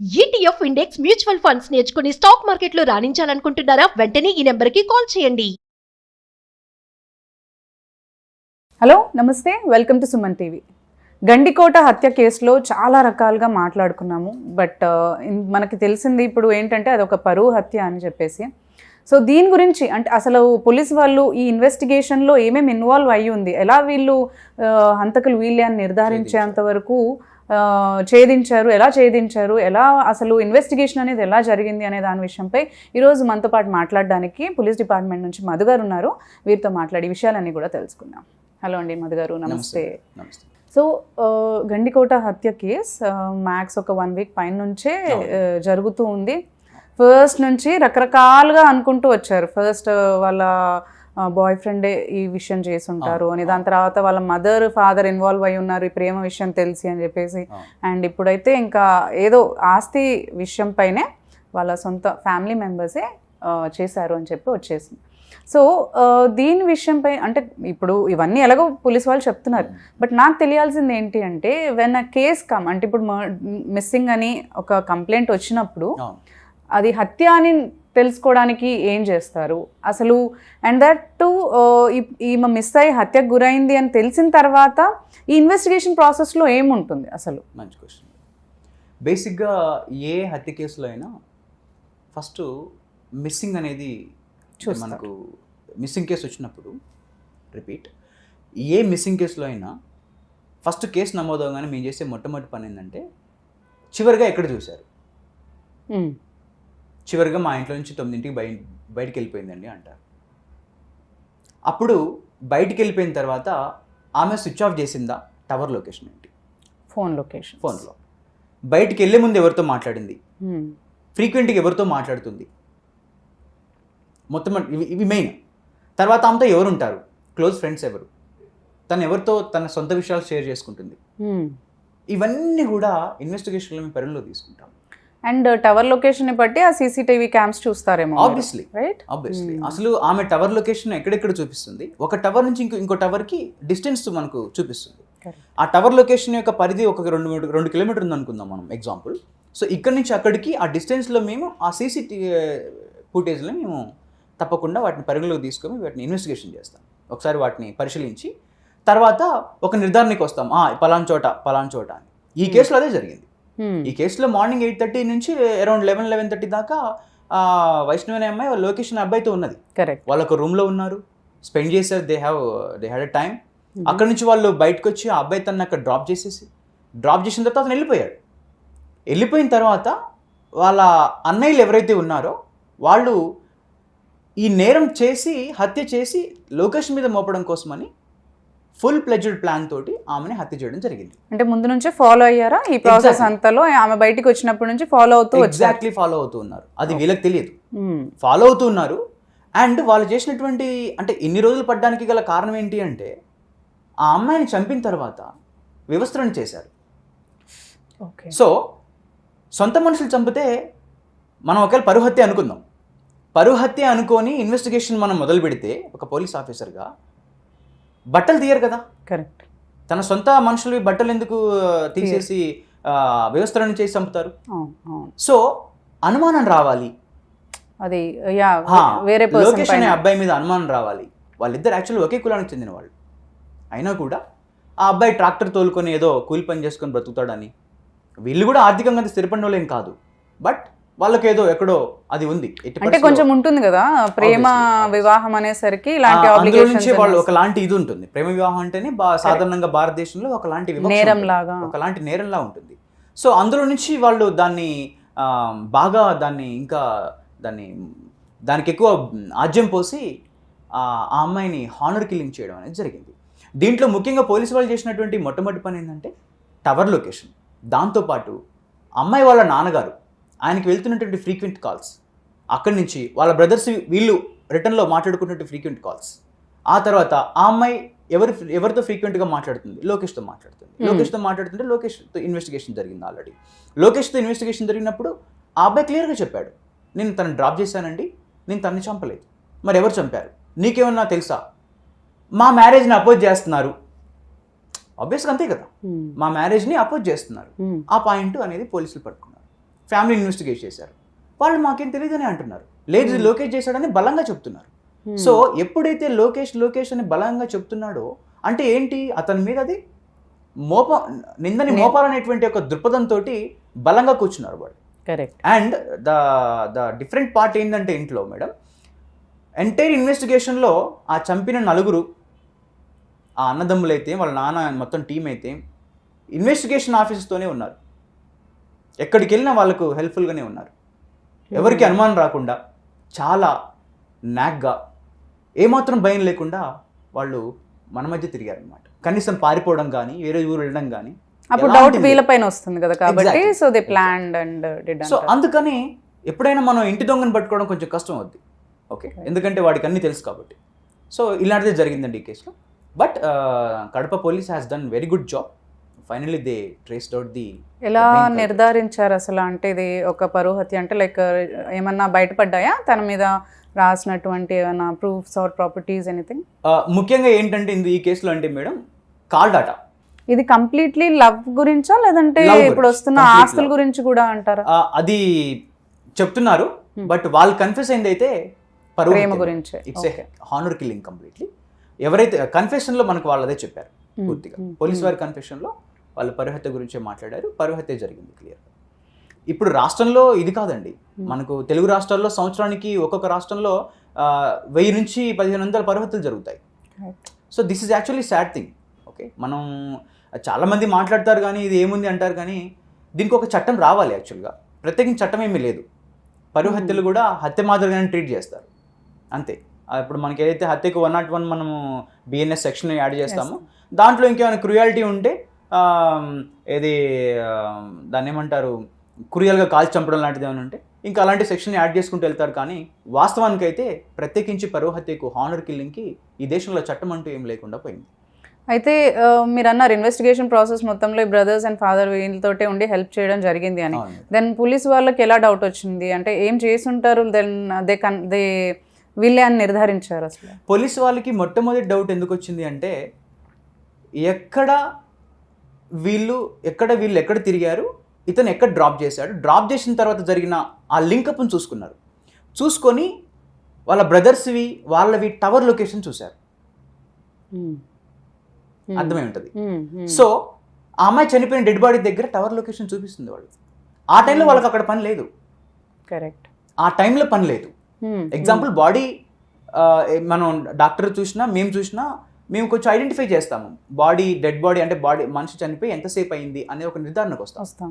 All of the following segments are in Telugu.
ఈటీఎఫ్ ఇండెక్స్ మ్యూచువల్ ఫండ్స్ నేర్చుకుని స్టాక్ మార్కెట్లో రాణించాలనుకుంటున్నారా? వెంటనే ఈ నెంబర్కి కాల్ చేయండి. హలో నమస్తే. Welcome to Suman TV. Gandikota హత్య కేసులో చాలా రకాలుగా మాట్లాడుకున్నాము. బట్ మనకి తెలిసింది ఇప్పుడు ఏంటంటే అది ఒక పరువు హత్య అని చెప్పేసి. సో దీని గురించి అంటే అసలు పోలీస్ వాళ్ళు ఈ ఇన్వెస్టిగేషన్లో ఏమేమి ఇన్వాల్వ్ అయ్యి ఉంది? ఎలా వీళ్ళు హంతకులు వీళ్ళే అని నిర్ధారించేంత వరకు ఛేదించారు ఎలా ఛేదించారు ఎలా అసలు ఇన్వెస్టిగేషన్ అనేది ఎలా జరిగింది అనే దాని విషయంపై ఈరోజు మనతో పాటు మాట్లాడడానికి పోలీస్ డిపార్ట్మెంట్ నుంచి మధు గారు ఉన్నారు. వీరితో మాట్లాడే విషయాలన్నీ కూడా తెలుసుకుందాం. హలో అండి మధు గారు నమస్తే. నమస్తే. సో గండికోట హత్య కేస్ మ్యాక్స్ ఒక వన్ వీక్ పైన నుంచే జరుగుతూ ఉంది. ఫస్ట్ నుంచి రకరకాలుగా అనుకుంటూ వచ్చారు. ఫస్ట్ వాళ్ళ బాయ్ ఫ్రెండే ఈ విషయం చేసి ఉంటారు అని దాని తర్వాత వాళ్ళ మదర్ ఫాదర్ ఇన్వాల్వ్ అయి ఉన్నారు ఈ ప్రేమ విషయం తెలిసి అని చెప్పేసి. అండ్ ఇప్పుడైతే ఇంకా ఏదో ఆస్తి విషయం పైనే వాళ్ళ సొంత ఫ్యామిలీ మెంబర్సే చేశారు అని చెప్పి వచ్చేసింది. సో దీని విషయంపై అంటే ఇప్పుడు ఇవన్నీ ఎలాగో పోలీస్ వాళ్ళు చెప్తున్నారు. బట్ నాకు తెలియాల్సింది ఏంటి అంటే వెన్ అ కేస్ కమ్ అంటే ఇప్పుడు మిస్సింగ్ అని ఒక కంప్లైంట్ వచ్చినప్పుడు అది హత్య అని తెలుసుకోవడానికి ఏం చేస్తారు? అసలు అండ్ దట్ టు ఈమె మిస్ అయ్యి హత్యకు గురైంది అని తెలిసిన తర్వాత ఈ ఇన్వెస్టిగేషన్ ప్రాసెస్లో ఏముంటుంది అసలు? మంచి క్వశ్చన్ బేసిక్గా ఏ హత్య కేసులో అయినా ఫస్ట్ మిస్సింగ్ అనేది. మనకు మిస్సింగ్ కేసు వచ్చినప్పుడు రిపీట్ ఏ మిస్సింగ్ కేసులో అయినా ఫస్ట్ కేసు నమోదవగానే మేము చేసే మొట్టమొదటి పని ఏంటంటే చివరిగా ఎక్కడ చూశారు. చివరిగా మా ఇంట్లో నుంచి తొమ్మిదింటికి బయ బయటికి వెళ్ళిపోయిందండి అంటారు అప్పుడు బయటికి వెళ్ళిపోయిన తర్వాత ఆమె స్విచ్ ఆఫ్ చేసిందా? టవర్ లొకేషన్ ఏంటి? ఫోన్ లొకేషన్ ఫోన్లో. బయటికి వెళ్ళే ముందు ఎవరితో మాట్లాడింది. ఫ్రీక్వెంట్గా ఎవరితో మాట్లాడుతుంది? మొత్తం ఇవి ఇవి మెయిన్. తర్వాత ఆమెతో ఎవరు ఉంటారు క్లోజ్ ఫ్రెండ్స్ ఎవరు? తను ఎవరితో తన సొంత విషయాలు షేర్ చేసుకుంటుంది. ఇవన్నీ కూడా ఇన్వెస్టిగేషన్లో మేము పరిగణలో తీసుకుంటాం. అండ్ టవర్ లొకేషన్ బట్టి ఆ సీసీటీవీ క్యామ్స్ చూస్తారేమో ఆబ్వియస్లీ రైట్ ఆబ్వియస్లీ అసలు ఆమె టవర్ లొకేషన్ ఎక్కడెక్కడ చూపిస్తుంది? ఒక టవర్ నుంచి ఇంకో ఇంకో టవర్కి డిస్టెన్స్ మనకు చూపిస్తుంది. ఆ టవర్ లొకేషన్ యొక్క పరిధి ఒక రెండు రెండు కిలోమీటర్ ఉంది అనుకుందాం మనం ఎగ్జాంపుల్ సో ఇక్కడ నుంచి అక్కడికి ఆ డిస్టెన్స్లో మేము ఆ సీసీటీవీ ఫుటేజ్లో మేము తప్పకుండా వాటిని పరిగణలోకి తీసుకొని వాటిని ఇన్వెస్టిగేషన్ చేస్తాం. ఒకసారి వాటిని పరిశీలించి తర్వాత ఒక నిర్ధారణకి వస్తాం. ఆ పలాన్ చోట పలాన్ చోట అని. ఈ కేసులో అదే జరిగింది. ఈ కేసులో మార్నింగ్ ఎయిట్ థర్టీ నుంచి అరౌండ్ లెవెన్ లెవెన్ థర్టీ దాకా ఆ, వైష్ణవి అనే అమ్మాయి వాళ్ళ లొకేషన్ అబ్బాయితో ఉన్నది. కరెక్ట్ వాళ్ళు ఒక రూమ్లో ఉన్నారు. స్పెండ్ చేశారు. They have they had a time అక్కడ నుంచి వాళ్ళు బయటకు వచ్చి ఆ అబ్బాయి తను అక్కడ డ్రాప్ చేసేసి డ్రాప్ చేసిన తర్వాత అతను వెళ్ళిపోయాడు. వెళ్ళిపోయిన తర్వాత వాళ్ళ అన్నయ్యలు ఎవరైతే ఉన్నారో వాళ్ళు ఈ నేరం చేసి హత్య చేసి లొకేషన్ మీద మోపడం కోసమని ఫుల్ ప్లెజ్డ్ ప్లాన్ తోటి ఆమెని హత్య చేయడం జరిగింది. అంటే ముందు నుంచే ఫాలో అయ్యారా? ఈ ప్రాసెస్. అంతలో ఆమె బయటికి వచ్చినప్పటి నుంచి ఫాలో అవుతూ ఎగ్జాక్ట్లీ ఫాలో అవుతూ ఉన్నారు. అది వీళ్ళకి తెలియదు. ఫాలో అవుతూ ఉన్నారు. అండ్ వాళ్ళు చేసినటువంటి అంటే ఇన్ని రోజులు పడ్డానికి గల కారణం ఏంటి అంటే ఆ అమ్మాయిని చంపిన తర్వాత వివస్త్రణ చేశారు. ఓకే సో సొంత మనుషులు చంపితే మనం ఒకవేళ పరుహత్య అనుకుందాం. పరుహత్య అనుకొని ఇన్వెస్టిగేషన్ మనం మొదలు పెడితే ఒక పోలీస్ ఆఫీసర్గా బట్టలు తీయరు కదా? కరెక్ట్. తన సొంత మనుషులు బట్టలు ఎందుకు తీసేసి వివస్త్రణ చేసి చంపుతారు? సో అనుమానం రావాలి. అది యా వేరే లోకేష్ అనే అబ్బాయి మీద అనుమానం రావాలి. వాళ్ళిద్దరు యాక్చువల్లీ ఒకే కులానికి చెందిన వాళ్ళు అయినా కూడా ఆ అబ్బాయి ట్రాక్టర్ తోలుకొని ఏదో కూలి పని చేసుకొని బ్రతుకుతాడని. వీళ్ళు కూడా ఆర్థికంగా స్థిరపడిన వాళ్ళేం కాదు. బట్ వాళ్ళకేదో ఎక్కడో అది ఉంది. అంటే కొంచెం ఉంటుంది కదా ప్రేమ. వివాహం అనేసరికి ఇలాంటి నుంచి వాళ్ళు ఒకలాంటి ఇది ఉంటుంది. ప్రేమ వివాహం అంటేనే బా సాధారణంగా భారతదేశంలో ఒకలాంటి నేరం. లాగా. ఒకలాంటి నేరంలా ఉంటుంది. సో అందులో నుంచి వాళ్ళు దాన్ని బాగా దాన్ని ఇంకా దాన్ని దానికి ఎక్కువ ఆజ్యం పోసి ఆ ఆ అమ్మాయిని హానర్ కిల్లింగ్ చేయడం అనేది జరిగింది. దీంట్లో ముఖ్యంగా పోలీసు వాళ్ళు చేసినటువంటి మొట్టమొదటి పని ఏంటంటే టవర్ లొకేషన్ దాంతోపాటు అమ్మాయి వాళ్ళ నాన్నగారు. ఆయనకి వెళ్తున్నటువంటి ఫ్రీక్వెంట్ కాల్స్ అక్కడి నుంచి వాళ్ళ బ్రదర్స్ వీళ్ళు రిటర్న్లో మాట్లాడుకున్నట్టు ఫ్రీక్వెంట్ కాల్స్ ఆ తర్వాత ఆ అమ్మాయి ఎవరు ఎవరితో ఫ్రీక్వెంట్గా మాట్లాడుతుంది? లోకేష్తో మాట్లాడుతుంది. Hmm. లోకేష్తో మాట్లాడుతుంటే లోకేష్తో ఇన్వెస్టిగేషన్ జరిగింది ఆల్రెడీ లోకేష్తో ఇన్వెస్టిగేషన్ జరిగినప్పుడు ఆ అబ్బాయి క్లియర్గా చెప్పాడు. నేను తను డ్రాప్ చేశానండి. నేను తనని చంపలేదు. మరి ఎవరు చంపారు? నీకేమన్నా తెలుసా? మా మ్యారేజ్ని అపోజ్ చేస్తున్నారు. ఆబ్వియస్గా అంతే కదా. మ్మ్. మా మ్యారేజ్ని అపోజ్ చేస్తున్నారు. మ్మ్. ఆ పాయింట్ అనేది పోలీసులు పట్టుకున్నారు. ఫ్యామిలీ ఇన్వెస్టిగేట్ చేశారు. వాళ్ళు మాకేం తెలియదని అంటున్నారు. లేదు లోకేష్ చేశాడని బలంగా చెప్తున్నారు. సో ఎప్పుడైతే లోకేష్ లోకేష్ అని బలంగా చెప్తున్నాడో అంటే ఏంటి? అతని మీద అది మోప నిందని మోపాలనేటువంటి ఒక దృక్పథంతో బలంగా కూర్చున్నారు వాళ్ళు. Correct. And the the different part ఏంటంటే ఇంట్లో మేడం ఎంటైర్ ఇన్వెస్టిగేషన్లో ఆ చంపిన నలుగురు ఆ అన్నదమ్ములు అయితే వాళ్ళ నాన్న మొత్తం టీం అయితే ఇన్వెస్టిగేషన్ ఆఫీస్తోనే ఉన్నారు. ఎక్కడికి వెళ్ళినా వాళ్ళకు హెల్ప్ఫుల్గానే ఉన్నారు. ఎవరికి అనుమానం రాకుండా చాలా నాగ్గా ఏమాత్రం భయం లేకుండా వాళ్ళు మన మధ్య తిరిగారు అనమాట కనీసం పారిపోవడం కానీ వేరే ఊరు వెళ్ళడం కానీ అప్పుడు డౌట్ లేదు. వీళ్ళ పైన వస్తుంది కదా కాబట్టి. So they planned and did so అందుకని ఎప్పుడైనా మనం ఇంటి దొంగను పట్టుకోవడం కొంచెం కష్టం అవుద్ది. ఓకే ఎందుకంటే వాడికి అన్ని తెలుసు కాబట్టి. సో ఇలాంటిదే జరిగిందండి ఈ కేసులో. But Kadapa police has done very good job finally they traced out the ఎలా. నిర్ధారించారు అసలు అంటే ఇది ఒక పరువు హత్య అంటే లైక్ ఏమన్నా బయటపడ్డాయా తన మీద రాసినటువంటి ఏమైనా ప్రూఫ్స్ ఆర్ ప్రాపర్టీస్ ఎనీథింగ్ ముఖ్యంగా ఏంటంటే ఇందు ఈ కేసులో అంటే మేడం కాల్ డాటా ఇది కంప్లీట్లీ లవ్ గురించా లేదంటే ఇప్పుడు. వస్తున్న ఆస్తుల. గురించి కూడా అంటారా అది చెప్తున్నారు Hmm. బట్ వాళ్ళు కన్ఫ్యూజ్ అయింది అయితే ప్రేమ గురించే ఇట్స్. హానర్ కిల్లింగ్ కంప్లీట్లీ ఎవరైతే కన్ఫెషన్లో మనకు వాళ్ళదే చెప్పారు Hmm. పూర్తిగా Hmm. పోలీస్. వారి కన్ఫెషన్లో వాళ్ళు పరుహత్య గురించే మాట్లాడారు. పరుహత్య జరిగింది క్లియర్ ఇప్పుడు రాష్ట్రంలో ఇది కాదండి. Hmm. మనకు తెలుగు రాష్ట్రాల్లో సంవత్సరానికి ఒక్కొక్క రాష్ట్రంలో వెయ్యి నుంచి పదిహేను వందల పరుహత్యలు జరుగుతాయి. So this is actually sad thing okay మనం చాలామంది మాట్లాడతారు కానీ ఇది ఏముంది అంటారు కానీ దీనికి ఒక చట్టం రావాలి యాక్చువల్గా ప్రత్యేకించి చట్టం ఏమీ లేదు. పరువు Hmm. హత్యలు కూడా హత్య మాదిరిగానే ట్రీట్ చేస్తారు. అంతే. ఇప్పుడు మనకి ఏదైతే హత్యకు వన్ నాట్ వన్ మనము బిఎన్ఎస్ సెక్షన్ యాడ్ చేస్తామో దాంట్లో ఇంకేమైనా క్రుయాలిటీ ఉంటే ఏది దాన్ని ఏమంటారు క్రూయల్గా కాల్చి చంపడం లాంటిది ఏమైనా ఉంటే ఇంకా అలాంటి సెక్షన్ యాడ్ చేసుకుంటూ వెళ్తారు. కానీ వాస్తవానికి అయితే ప్రత్యేకించి పరువు హత్యకు హానర్ కిల్లింగ్కి ఈ దేశంలో చట్టం అంటూ ఏం లేకుండా పోయింది. అయితే మీరు అన్నారు ఇన్వెస్టిగేషన్ ప్రాసెస్ మొత్తంలో బ్రదర్స్ అండ్ ఫాదర్ వీళ్ళతోటే ఉండి హెల్ప్ చేయడం జరిగింది అని. దెన్ పోలీస్ వాళ్ళకి ఎలా డౌట్ వచ్చింది? అంటే ఏం చేసి ఉంటారు దెన్ దే కన్ దే వీళ్ళే అని నిర్ధారించారు అసలు. పోలీస్ వాళ్ళకి మొట్టమొదటి డౌట్ ఎందుకు వచ్చింది అంటే ఎక్కడ వీళ్ళు ఎక్కడ వీళ్ళు ఎక్కడ తిరిగారు ఇతను ఎక్కడ డ్రాప్ చేశాడు. డ్రాప్ చేసిన తర్వాత జరిగిన ఆ లింకప్ను చూసుకున్నారు. చూసుకొని వాళ్ళ బ్రదర్స్వి వాళ్ళవి టవర్ లొకేషన్ చూశారు. అర్థమై ఉంటుంది సో ఆ అమ్మాయి చనిపోయిన డెడ్ బాడీ దగ్గర టవర్ లొకేషన్ చూపిస్తుంది వాళ్ళు ఆ టైంలో వాళ్ళకి అక్కడ పని లేదు. కరెక్ట్ ఆ టైంలో పని లేదు. ఎగ్జాంపుల్ బాడీ మనం డాక్టర్ చూసినా మేము చూసినా మేము కొంచెం ఐడెంటిఫై చేస్తాము. బాడీ డెడ్ బాడీ అంటే బాడీ మనిషి చనిపోయి ఎంతసేపు అయింది అనే ఒక నిర్ధారణకు వస్తాం. వస్తాం.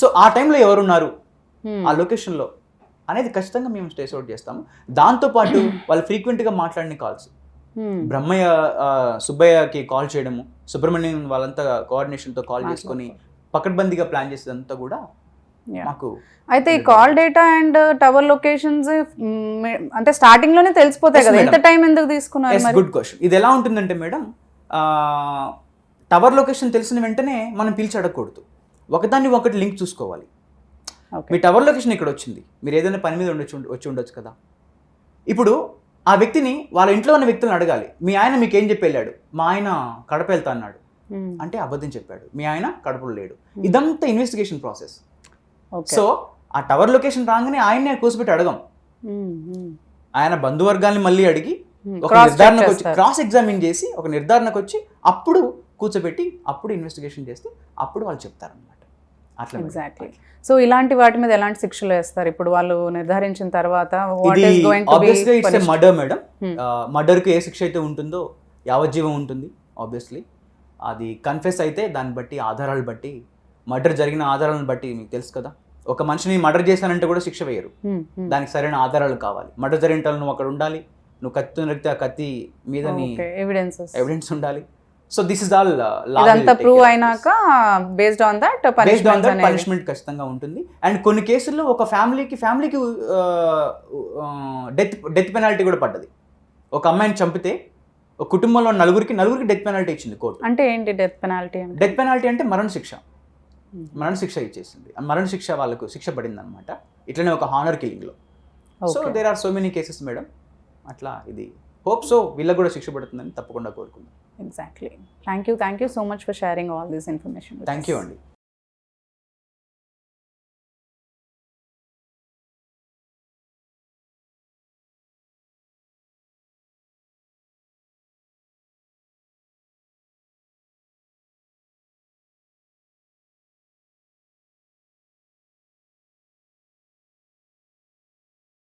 సో ఆ టైంలో ఎవరున్నారు? ఆ లొకేషన్లో అనేది ఖచ్చితంగా మేము స్టేస్ అవుట్ చేస్తాము. దాంతోపాటు వాళ్ళు ఫ్రీక్వెంట్గా మాట్లాడిన కాల్స్ బ్రహ్మయ్య సుబ్బయ్యకి కాల్ చేయడము సుబ్రహ్మణ్యం వాళ్ళంతా కోఆర్డినేషన్తో కాల్ చేసుకొని పకడ్బందీగా ప్లాన్ చేసేదంతా కూడా మాకు అయితే ఈ call data and tower locations అంటే స్టార్టింగ్లోనే తెలిసిపోతాయి కదా. ఎంత. టైం ఎందుకు తీసుకున్నారు గుడ్ క్వశ్చన్ ఇది ఎలా ఉంటుందంటే మేడం టవర్ లొకేషన్ తెలిసిన వెంటనే మనం పిలిచి అడగకూడదు. ఒకదాన్ని ఒకటి లింక్ చూసుకోవాలి. మీ టవర్ లొకేషన్ ఇక్కడ వచ్చింది. మీరు ఏదైనా పని మీద ఉండొచ్చు వచ్చి ఉండొచ్చు కదా. ఇప్పుడు ఆ వ్యక్తిని వాళ్ళ ఇంట్లో ఉన్న వ్యక్తులను అడగాలి. మీ ఆయన మీకు ఏం చెప్పి వెళ్ళాడు? మా ఆయన కడప వెళ్తా అన్నాడు. అంటే అబద్ధం చెప్పాడు. మీ ఆయన కడపలో లేడు. ఇదంతా ఇన్వెస్టిగేషన్ ప్రాసెస్. సో ఆ టవర్ లొకేషన్ రాగానే ఆయన్నే కూర్చోబెట్టి అడగం Hmm, hmm. ఆయన బంధువర్గాల్ని మళ్ళీ అడిగి Hmm. ఒక నిర్ధారణకు వచ్చి. క్రాస్ ఎగ్జామిన్ చేసి ఒక నిర్ధారణకు వచ్చి అప్పుడు కూర్చోబెట్టి అప్పుడు ఇన్వెస్టిగేషన్ చేస్తే అప్పుడు వాళ్ళు చెప్తారనమాట అట్లా. ఎగ్జాక్ట్లీ సో ఇలాంటి వాటి మీద ఎలాంటి శిక్షలు వేస్తారు ఇప్పుడు వాళ్ళు నిర్ధారించిన తర్వాత మర్డర్ మేడం. మర్డర్కి ఏ శిక్ష అయితే ఉంటుందో యావజ్జీవం ఉంటుంది ఆబ్వియస్లీ అది కన్ఫెస్ అయితే దాన్ని బట్టి ఆధారాలు బట్టి మర్డర్ జరిగిన ఆధారాలను బట్టి మీకు తెలుసు కదా ఒక మనిషిని మర్డర్ చేశానంటే కూడా శిక్ష వేయరు. దానికి సరైన ఆధారాలు కావాలి. మర్డర్ జరిగిన నువ్వు అక్కడ ఉండాలి. నువ్వు కత్తి నరికితే ఆ కత్తి మీద నీ ఎవిడెన్సెస్ ఎవిడెన్స్ ఉండాలి. సో దిస్ ఇస్ ఆల్ ఇదంతా ప్రూవ్ అయినాక based on that based on punishment that punishment ఖచ్చితంగా ఉంటుంది. అండ్ కొన్ని కేసుల్లో ఒక ఫ్యామిలీకి ఫ్యామిలీకి డెత్ డెత్ పెనాల్టీ కూడా పడ్డది. ఒక అమ్మాయిని చంపితే ఒక కుటుంబంలో నలుగురికి నలుగురికి డెత్ పెనాల్టీ ఇచ్చింది కోర్టు. అంటే ఏంటి డెత్ పెనాల్టీ డెత్ పెనాల్టీ అంటే మరణ శిక్ష మరణ శిక్ష ఇచ్చేసింది. ఆ మరణ శిక్ష వాళ్ళకు శిక్ష పడింది అనమాట ఇట్లనే ఒక honour కిల్లింగ్లో so. There are so many cases madam అట్లా ఇది. హోప్ సో వీళ్ళకి కూడా శిక్ష పడుతుందని తప్పకుండా కోరుకుందాం. Exactly thank you thank you so much for sharing all this information thank you అండి.